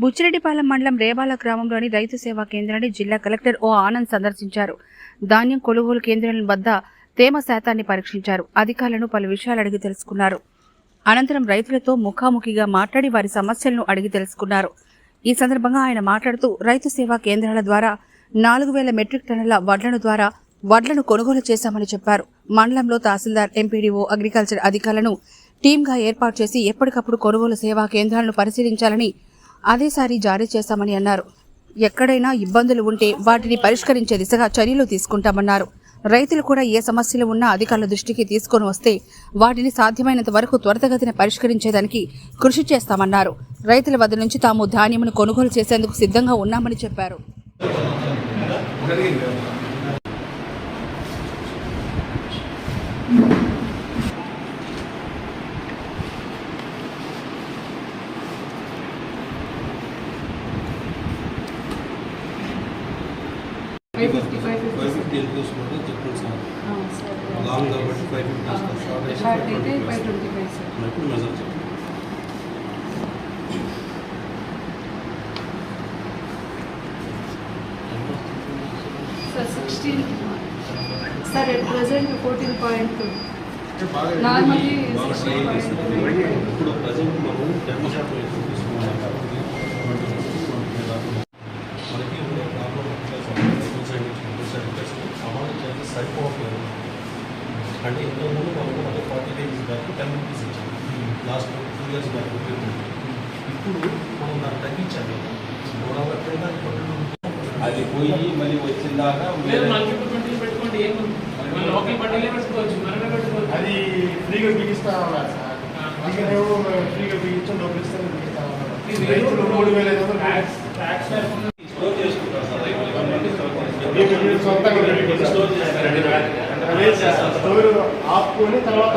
బుచ్చిరెడ్డిపాలెం మండలం రేవాల గ్రామంలోని రైతు సేవా కేంద్రాన్ని జిల్లా కలెక్టర్ ఓ ఆనంద్ సందర్శించారు. ధాన్యం కొనుగోలు కేంద్రాల వద్ద తేమ శాతాన్ని పరీక్షించారు. అధికారులను పలు విషయాలు అడిగి తెలుసుకున్నారు. అనంతరం రైతులతో ముఖాముఖిగా మాట్లాడి వారి సమస్యలను అడిగి తెలుసుకున్నారు. ఈ సందర్భంగా ఆయన మాట్లాడుతూ రైతు సేవా కేంద్రాల ద్వారా నాలుగు వేల మెట్రిక్ టన్నుల వడ్లను ద్వారా వడ్లను కొనుగోలు చేశామని చెప్పారు. మండలంలో తహసీల్దార్ ఎంపీడీఓ అగ్రికల్చర్ అధికారులను టీంగా ఏర్పాటు చేసి ఎప్పటికప్పుడు కొనుగోలు సేవా కేంద్రాలను పరిశీలించాలని ఆదేశారి జారీ చేశామని అన్నారు. ఎక్కడైనా ఇబ్బందులు ఉంటే వాటిని పరిష్కరించే దిశగా చర్యలు తీసుకుంటామన్నారు. రైతులు కూడా ఏ సమస్యలు ఉన్నా అధికారుల దృష్టికి తీసుకొని వస్తే వాటిని సాధ్యమైనంత వరకు త్వరితగతిన పరిష్కరించేదానికి కృషి చేస్తామన్నారు. రైతుల వద్ద నుంచి తాము ధాన్యమును కొనుగోలు చేసేందుకు సిద్ధంగా ఉన్నామని చెప్పారు. five fifty five five fifty fifty తీసుకుంటే చెప్పండి సార్ లాంగ్ కాబట్టి ఫైవ్ ఫిఫ్టీ వస్తుంది షార్ట్ అయితే షార్ట్ అయితే ఫైవ్ ట్వంటీ ఫైవ్ సార్ ఇప్పుడు మెజర్ చెప్పండి sir sixteen sir at present fourteen point two normally బాగా ట్రై చేస్తాం ఇప్పుడు ప్రజెంట్ మనం టెన్ శాతం ఎక్కువ సరిపోవట్లేదు అంటే ఇంతకుముందు మనకు ఒక forty days back ten rupees ఇచ్చాం లాస్ట్ టూ ఇయర్స్ బ్యాక్ ఇప్పుడు మనం దాన్ని తగ్గించాలి మూడు వందల అది పోయి మళ్ళీ వచ్చిన దాకా అది ఫ్రీగా బిగిస్తా ఉన్నారు సార్. ఫ్రీగా బిగించాం డబ్బులు ఇస్తే బిగిస్తా ఉన్నారు. మూడు వేల ఐదు వందలు ఆపుకొని తర్వాత